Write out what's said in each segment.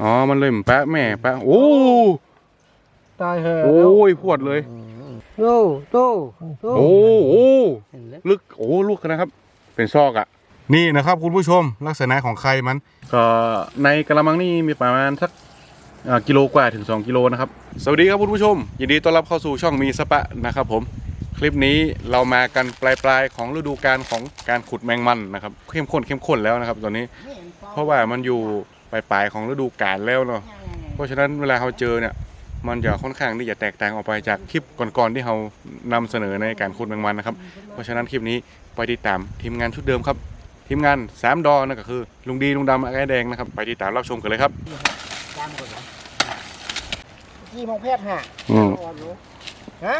อ๋อ มันเลยเหมือนแปะแม่แปะโอ้ตายแห่โอ้ยพวดเลย โตโตโตโอ้โอ้เห็นแล้วลึกโอ้ลูกนะครับ เป็นซอกอะ่ะนี่นะครับคุณผู้ชมลักษณะของไข่มันก็ในกระมังนี่มีประมาณสักอ่ากิโลกว่าถึง 2 กิโลนะครับ สวัสดีครับคุณผู้ชม ยินดีต้อนรับเข้าสู่ช่องมีสปะนะครับผมคลิปนี้เรามากันปลายปลายๆของฤดูกาลของการขุดแมงมันนะครับ เข้มข้นเข้มข้นแล้วนะครับ ตอนนี้ เพราะว่ามันอยู่ ปลายปลายๆของฤดูกาลแล้วเนาะเพราะฉะนั้นเวลาเราเจอเนี่ยมันจะค่อนข้างที่จะแตกต่างออกไปจากคลิปก่อนๆที่เรานำเสนอในการขุดแมงมันนะครับ เพราะฉะนั้นคลิปนี้ไปติดตามทีมงานชุดเดิมครับ ทีมงานสามดอนั่นก็คือลุงดีลุงดำไอ้แดงนะครับ ไปติดตามรับชมกันเลยครับตามก่อนนะกี่โมงแพทย์ฮะอืมอ่อนรู้ฮะ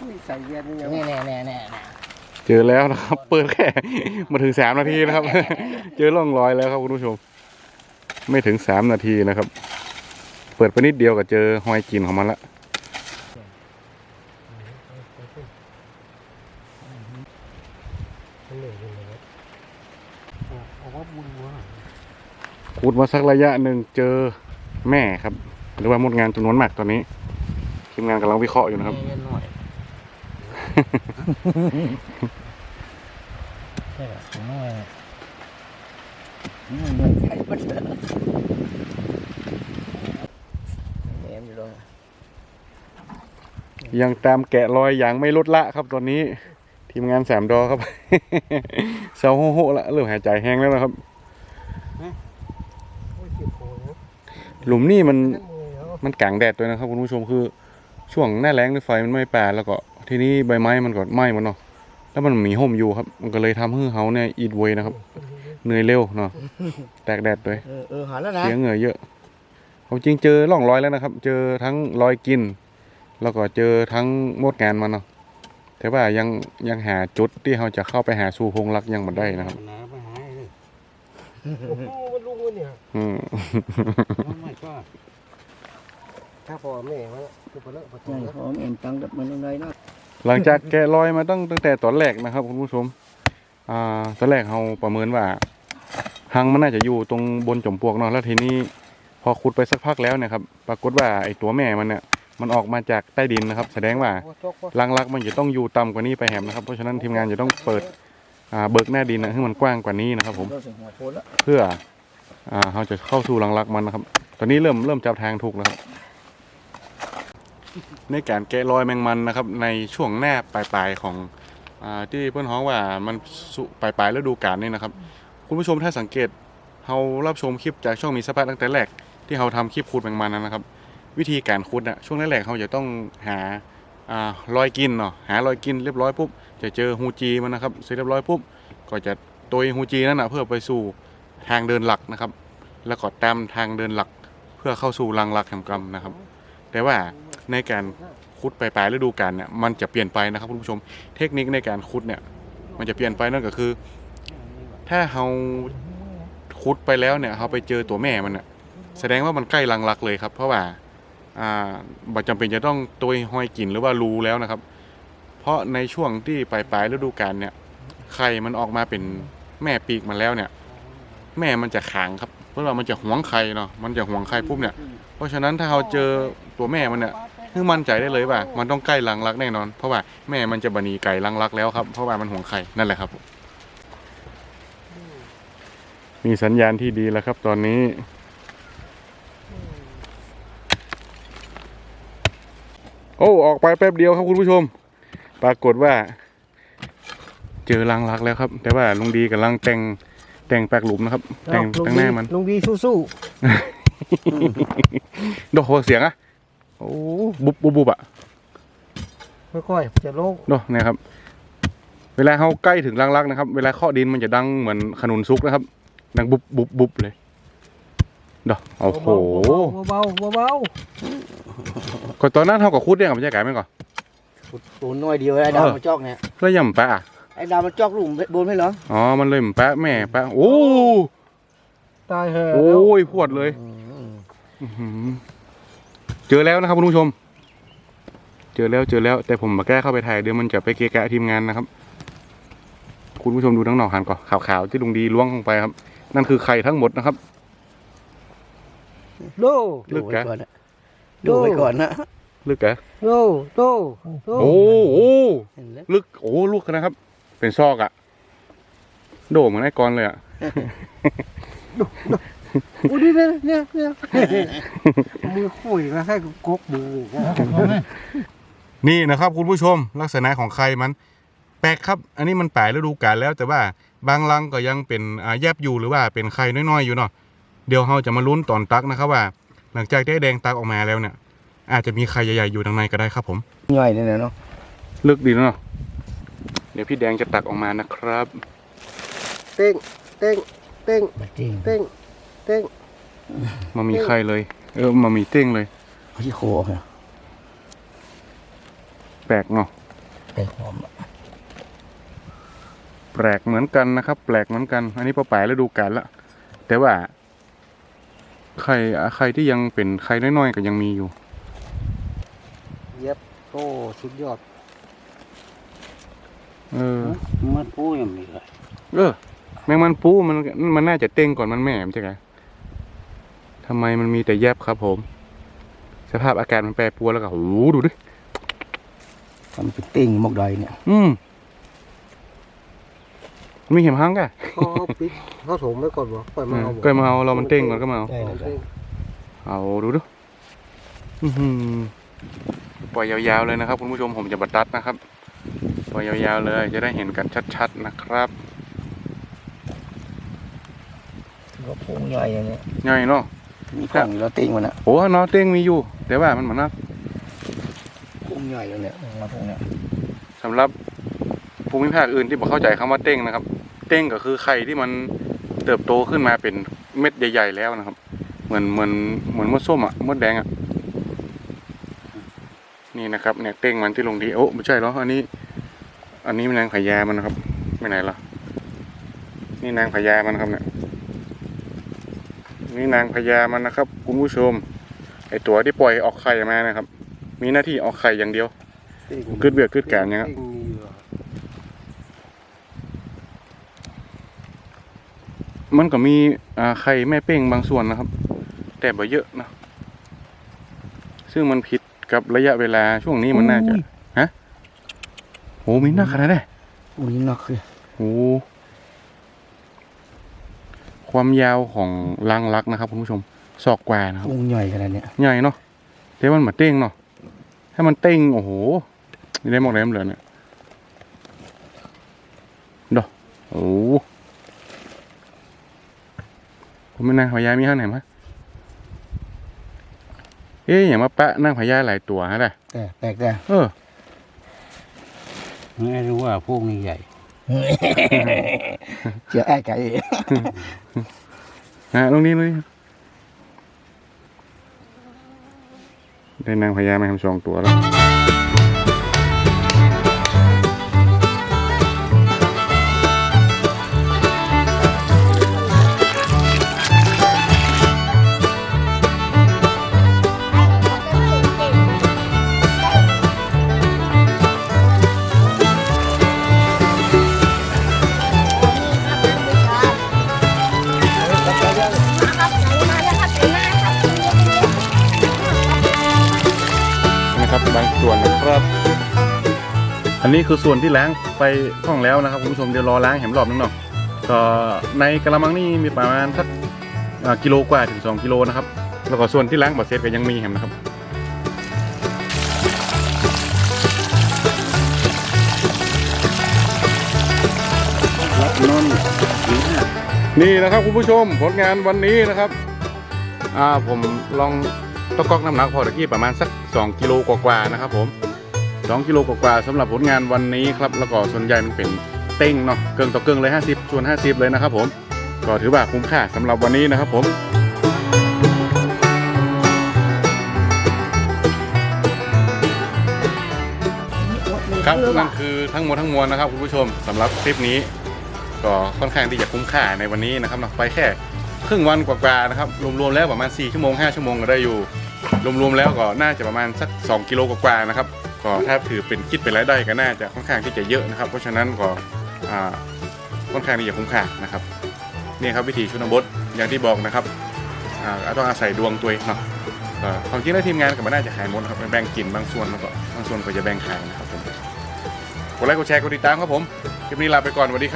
นี่ใส่เย็นนี่แน่แน่แน่แน่ เจอแล้วนะครับ เปิดแค่มาถึงสามนาทีนะครับ เจอร่องรอยแล้วครับคุณผู้ชม ไม่ถึงสามนาทีนะครับ เปิดไปนิดเดียวก็เจอหอยกินของมันละขุดมาสักระยะหนึ่งเจอแม่ครับ หรือว่ามดงานจำนวนมากตอนนี้ทีมงานกำลังวิเคราะห์อยู่นะครับ ใช่ป่ะหน่อยหน่อยไข่ปลาเอ็มอยู่ลงยังตามแกะรอยอย่างไม่ลดละครับตอนนี้ ทีมงานสามดอครับเซาโฮโฮละเริ่มหายใจแห้งแล้วนะครับหลุมนี่มันมันกลางแดดด้วยนะครับคุณผู้ชมคือช่วงหน้าแล้งในไฟมันไม้ป่าแล้วก็ ทีนี้ใบไม้มันก็ไหม้หมดเนาะแล้วมันมีห่มอยู่ครับ มันก็เลยทำให้เฮาเนี่ยอีดเวยนะครับ เหนื่อยเร็วเนาะแตกแดดด้วยเออเออหันแล้วนะเสียเหงื่อเยอะความจริงเจอร่องรอยแล้วนะครับ เจอทั้งรอยกิน แล้วก็เจอทั้งมดงานมันเนาะแต่ว่ายังยังหาจุดที่เราจะเข้าไปหาสู่พงรักยังบ่ได้นะครับน้ำไปหาเลยโอ้โหมันลุงวะเนี่ยอืมไม่ก็ถ้าพอแม่มันคือพอเลิกพอใช่หอมเอ็นตังกับมันอะไรเนาะ หลังจากแกะรอยมาตั้งตั้งแต่ตอนแรกนะครับคุณผู้ชม อ่าตอนแรกเราประเมินว่าหังมันน่าจะอยู่ตรงบนจมปลวกเนาะแล้วทีนี้พอขุดไปสักพักแล้วเนี่ยครับปรากฏว่าไอ้ตัวแม่มันเนี่ยมันออกมาจากใต้ดินนะครับ แสดงว่ารังรักมันจะต้องอยู่ต่ำกว่านี้ไปแหมนะครับ เพราะฉะนั้นทีมงานจะต้องเปิดอ่าเบิกหน้าดินนะให้มันกว้างกว่านี้นะครับ ผม เพื่ออ่าเราจะเข้าสู่รังรักมันนะครับ ตอนนี้เริ่มเริ่มจับทางถูกแล้วครับ ในการแกะรอยแมงมันนะครับในช่วงหน้าปลายๆของอที่เพื่อนฮ้องว่ามันสุปลายๆฤดูกาลนี่นะครับ คุณผู้ชมถ้าสังเกตเรารับชมคลิปจากช่องมีสภาพตั้งแต่แรกที่เราทำคลิปขุดแมงมันนะครับ วิธีการขุดนะช่วงแรกๆเราจะต้องหาอรอยกินเนาะหารอยกินเรียบร้อยปุ๊บจะเจอฮูจีมันนะครับเสร็จเรียบร้อยปุ๊บก็จะโดยฮูจีนั่นนะเพื่อไปสู่ทางเดินหลักนะครับ แล้วก็ตามทางเดินหลักเพื่อเข้าสู่รังหลักแห่งกรรมนะครับ แต่ว่า ในการขุดปลายฤดูกาลเนี่ยมันจะเปลี่ยนไปนะครับคุณผู้ชม เทคนิคในการขุดเนี่ย มันจะเปลี่ยนไปนั่นก็คือ ถ้าเราขุดไปแล้วเนี่ยเราไปเจอตัวแม่มันน่ยแสดงว่ามันใกล้รังรักเลยครับ เพราะว่าอ่าบัจำเป็นจะต้องตัวห้อยกินหรือว่ารูแล้วนะครับ เพราะในช่วงที่ปลายปลายฤดูกาลเนี่ยไข่มันออกมาเป็นแม่ปีกมันแล้วเนี่ย แม่มันจะขางครับ เพราะว่ามันจะหวงไข่เนาะมันจะหวงไข่ปุ๊บเนี่ย เพราะฉะนั้นถ้าเราเจอตัวแม่มันเนี่ย คือมั่นใจได้เลยว่า มันต้องใกล้รังรักแน่นอน เพราะว่าแม่มันจะบหนีไก่รังรักแล้วครับ เพราะว่ามันหวงไข่นั่นแหละครับ มีสัญญาณที่ดีแล้วครับตอนนี้ โอ้ออกไปแป๊บเดียวครับคุณผู้ชม ปรากฏว่า เจอรังรักแล้วครับ แต่ว่าลุงดีกำลังแต่งแต่งแปลกหลุมนะครับ แต่งตั้งหน้ามันลุงดีสู้ดอกหัวเสียงอะ โอ้บุบบุบบุบอะๆค่อยๆจะโล่งดอกเนี่ยครับ เวลาเขาใกล้ถึงรังรักนะครับ เวลาเคาะดินมันจะดังเหมือนขนุนซุกนะครับ ดังบุบบุบบุบเลยดอกโอ้โหเบาๆเบาก็ตอนนั้นเขาก็คุดเนี่ยกับไม่ใช่ไก่ไหมก่อนๆตัวน้อยเดียวไอ้ดาวมันจอกเนี่ยแล้วย่ำแปะอะไอ้ดาวมันจอกหลุมบนไม่เหรออ๋อมันเลยเหมือนแปะแม่แปะโอ้ตายแห่โอ้ยพวดเลยอื้อหือ เจอแล้วนะครับคุณผู้ชม เจอแล้วเจอแล้ว แต่ผมมาแก้เข้าไปถ่ายเดี๋ยวมันจะไปเกะกะทีมงานนะครับ คุณผู้ชมดูทั้งหนอกหันก่อนขาวๆที่ลุงดีล้วงลงไปครับ นั่นคือไข่ทั้งหมดนะครับ โดลึดูกไว้แกะ ก่อนนะดูไว้ก่อนนะลึกแกะโดโดโดโอ้โหเห็นแล้วลึกโอ้ลูกนะครับ เป็นซอกอะโดเหมือนไอ้กรเลยอะโอ้นี่เนี่ยเนี่ยเนี่ยมือคุยแล้วให้กกมืออีกนะนี่นะครับคุณผู้ชมลักษณะของไข่มัน แปลกครับ อันนี้มันปลายฤดูกาลแล้วแต่ว่าบางรังก็ยังเป็นอ่าแยบอยู่หรือว่าเป็นไข่น้อยๆอยู่เนาะเดี๋ยวเราจะมาลุ้นตอนตักนะครับว่า หลังจากได้แดงตักออกมาแล้วเนี่ย อาจจะมีไข่ใหญ่ๆอยู่ทางในก็ได้ครับผมย่อยนี่นะเนาะลึกดีเนาะเดี๋ยวพี่แดงจะตักออกมานะครับ เต้งเต้งเต้งจริงเต้ง เต้งมามีไข่เลย เออมามีเต้งเลยที่โคเนี่ยแปลกเนาะแต่หอมอะแปลกเหมือนกันนะครับ แปลกเหมือนกัน อันนี้พอปลายฤดูกาลละแต่ว่าไข่อะไข่ที่ยังเป็นไข่น้อยๆก็ยังมีอยู่ เย็บโอ้สุดยอด เออมันพูดยังมีเลยเออแมงมันปูมันมันน่าจะเต้งก่อนมันแม่ไม่ใช่ไง ทำไมมันมีแต่แยบครับผม สภาพอาการมันแปรปรวนแล้วก็โอ้โหดูดิมันเป็นติ่งหมกดอยเนี่ย อืมมีเห็มหังกะเขาเอาปิดเขาถมไว้ก่อนวะปล่อยมาเอาบ่ก็มาเอาเรามันเต้งก่อนก็มาเอาได้เลยเอาดูดูอื้อหือปล่อยยาวๆเลยนะครับคุณผู้ชมผมจะบัดตัดนะครับ ปล่อยยาวๆเลย จะได้เห็นกันชัดๆนะครับก็พุงย่อยอย่างเนี้ยง่ายเนาะ มีของอยู่แล้วติ่งมันอะโอ้เนาะเต้งมีอยู่ แต่ว่ามันเหมือนนักพุงย่อยอย่างเนี้ยมาพุงเนี่ยสำหรับภูมิภาคอื่นที่บอกเข้าใจคำว่าเต้งนะครับ เต้งก็คือไข่ที่มันเติบโตขึ้นมาเป็นเม็ดใหญ่ๆแล้วนะครับ เหมือนเหมือนเหมือนมดส้มอะมดแดงอะนี่นะครับเนี่ยเต้งมันที่ลงดีโอ้ไม่ใช่หรออันนี้ อันนี้มันนางพญามันนะครับไม่ไหนล่ะนี่นางพญามันนะครับเนี่ย นี่นางพญามันนะครับ คุณผู้ชมไอตัวที่ปล่อยออกไข่มานะครับ มีหน้าที่ออกไข่อย่างเดียวเต้งกึดเบียดกึดแกนอย่างเงี้ยเต้งมีอยู่อะมันก็มีอ่าไข่แม่เป้งบางส่วนนะครับ แต่บ่เยอะนะ ซึ่งมันผิดกับระยะเวลาช่วงนี้มันน่าจะ ฮะโหมีหนักขนาดไหนอุ้ยนักเลยโห ความยาวของรังรักนะครับคุณผู้ชมศอกกว่านะครับพุงย่อยขนาดเนี้ยใหญ่เนาะแต่มันมาเต้งเนาะถ้ามันเต้งโอ้โหนี่ได้หมอกได้เหลือเนี่ยดอกโอ้โหผมไม่นางพญามีข้างไหนมะเอ๊ะอย่างมาปะนางพญาหลายตัวฮะล่ะแต่แปลกแต่เออไม่รู้ว่าพวกนี้ใหญ่ เชื่อแอ้ไก่ฮะตรงนี้เลยได้นางพญามาทำสองตัวแล้ว อันนี้คือส่วนที่ล้างไปห้องแล้วนะครับคุณผู้ชมเดี๋ยวรอล้างแหมรอบนึงเนาะก็ในกระมังนี่มีประมาณสักกิโลกว่าถึง 2 กิโลนะครับ แล้วก็ส่วนที่ล้างบดเซตก็ยังมีแหมนะครับรับนอนนะนี่นะครับคุณผู้ชมผลงานวันนี้นะครับอ่าผมลองตะกอกน้ำหนักพอตะกี้ประมาณสัก 2 กิโลกว่าๆนะครับผม 2กิโลกว่าๆสำหรับผลงานวันนี้ครับแล้วก็ส่วนใหญ่มันเป็นเต้งเนาะเกิงต่อเกิงเลย 50ส่วน 50 เลยนะครับผมก็ถือว่าคุ้มค่าสำหรับวันนี้นะครับผมครับนั่นคือทั้งหมดทั้งมวลนะครับคุณผู้ชมสำหรับคลิปนี้ ก็ค่อนข้างที่จะคุ้มค่าในวันนี้นะครับเนาะไปแค่ครึ่งวันกว่าๆนะครับรวมๆแล้วประมาณ 4 ชั่วโมง 5 ชั่วโมงก็ได้อยู่รวมๆแล้วก็น่าจะประมาณสัก 2 กิโลกว่าๆนะครับ ก็ถ้าถือเป็นคิดเป็นรายได้ก็น่าจะค่อนข้างที่จะเยอะนะครับ เพราะฉะนั้นก็ค่อนข้างที่จะคุ้มค่านะครับนี่ครับวิธีชนบทอย่างที่บอกนะครับต้องอาศัยดวงตัวเองเนาะก็ความจริงแล้วทีมงานก็ไม่น่าจะขายหมดครับแบ่งกินบางส่วนแล้วก็บางส่วนก็จะแบ่งขายนะครับผมกดไลค์กดแชร์กดติดตามครับผมคลิปนี้ลาไปก่อนสวัสดีครับ